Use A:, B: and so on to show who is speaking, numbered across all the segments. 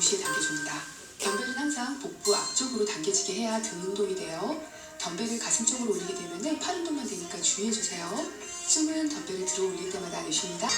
A: 동시에 당겨줍니다. 덤벨은 항상 복부 앞쪽으로 당겨지게 해야 등 운동이 돼요. 덤벨을 가슴 쪽으로 올리게 되면 팔 운동만 되니까 주의해주세요. 숨은 덤벨을 들어 올릴 때마다 내쉽니다.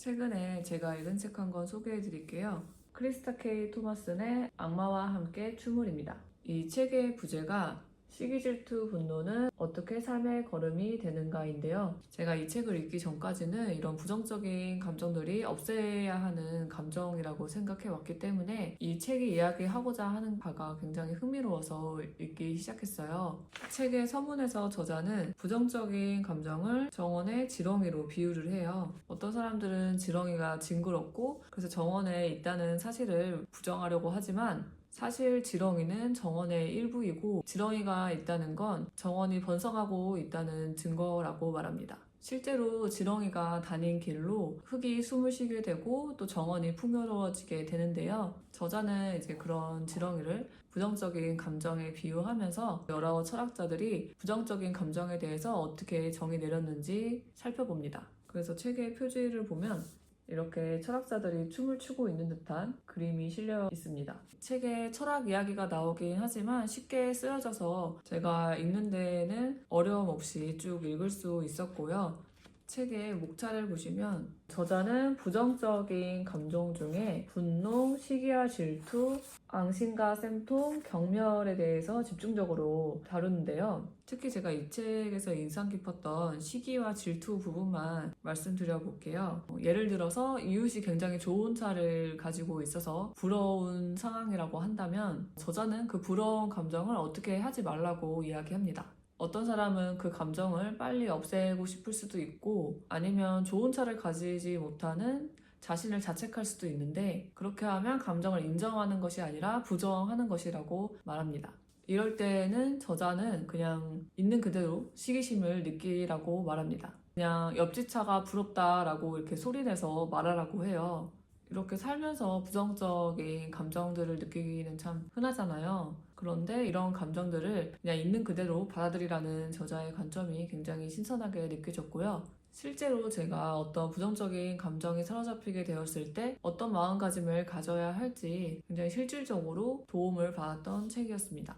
B: 최근에 제가 읽은 책 한 권 소개해 드릴게요. 크리스타 케이 토마슨의 악마와 함께 춤을입니다. 이 책의 부제가 시기 질투 분노는 어떻게 삶의 걸음이 되는가인데요. 제가 이 책을 읽기 전까지는 이런 부정적인 감정들이 없애야 하는 감정이라고 생각해 왔기 때문에 이 책이 이야기하고자 하는 바가 굉장히 흥미로워서 읽기 시작했어요. 책의 서문에서 저자는 부정적인 감정을 정원의 지렁이로 비유를 해요. 어떤 사람들은 지렁이가 징그럽고 그래서 정원에 있다는 사실을 부정하려고 하지만 사실 지렁이는 정원의 일부이고 지렁이가 있다는 건 정원이 번성하고 있다는 증거라고 말합니다. 실제로 지렁이가 다닌 길로 흙이 숨을 쉬게 되고 또 정원이 풍요로워지게 되는데요. 저자는 이제 그런 지렁이를 부정적인 감정에 비유하면서 여러 철학자들이 부정적인 감정에 대해서 어떻게 정의 내렸는지 살펴봅니다. 그래서 책의 표지를 보면 이렇게 철학자들이 춤을 추고 있는 듯한 그림이 실려 있습니다. 책에 철학 이야기가 나오긴 하지만 쉽게 쓰여져서 제가 읽는 데에는 어려움 없이 쭉 읽을 수 있었고요. 책의 목차를 보시면 저자는 부정적인 감정 중에 분노, 시기와 질투, 앙심과 쌤통, 경멸에 대해서 집중적으로 다루는데요. 특히 제가 이 책에서 인상 깊었던 시기와 질투 부분만 말씀드려 볼게요. 어, 예를 들어서 이웃이 굉장히 좋은 차를 가지고 있어서 부러운 상황이라고 한다면 저자는 그 부러운 감정을 어떻게 하지 말라고 이야기합니다. 어떤 사람은 그 감정을 빨리 없애고 싶을 수도 있고 아니면 좋은 차를 가지지 못하는 자신을 자책할 수도 있는데 그렇게 하면 감정을 인정하는 것이 아니라 부정하는 것이라고 말합니다. 이럴 때는 저자는 그냥 있는 그대로 시기심을 느끼라고 말합니다. 그냥 옆집 차가 부럽다라고 이렇게 소리내서 말하라고 해요. 이렇게 살면서 부정적인 감정들을 느끼기는 참 흔하잖아요. 그런데 이런 감정들을 그냥 있는 그대로 받아들이라는 저자의 관점이 굉장히 신선하게 느껴졌고요. 실제로 제가 어떤 부정적인 감정이 사로잡히게 되었을 때 어떤 마음가짐을 가져야 할지 굉장히 실질적으로 도움을 받았던 책이었습니다.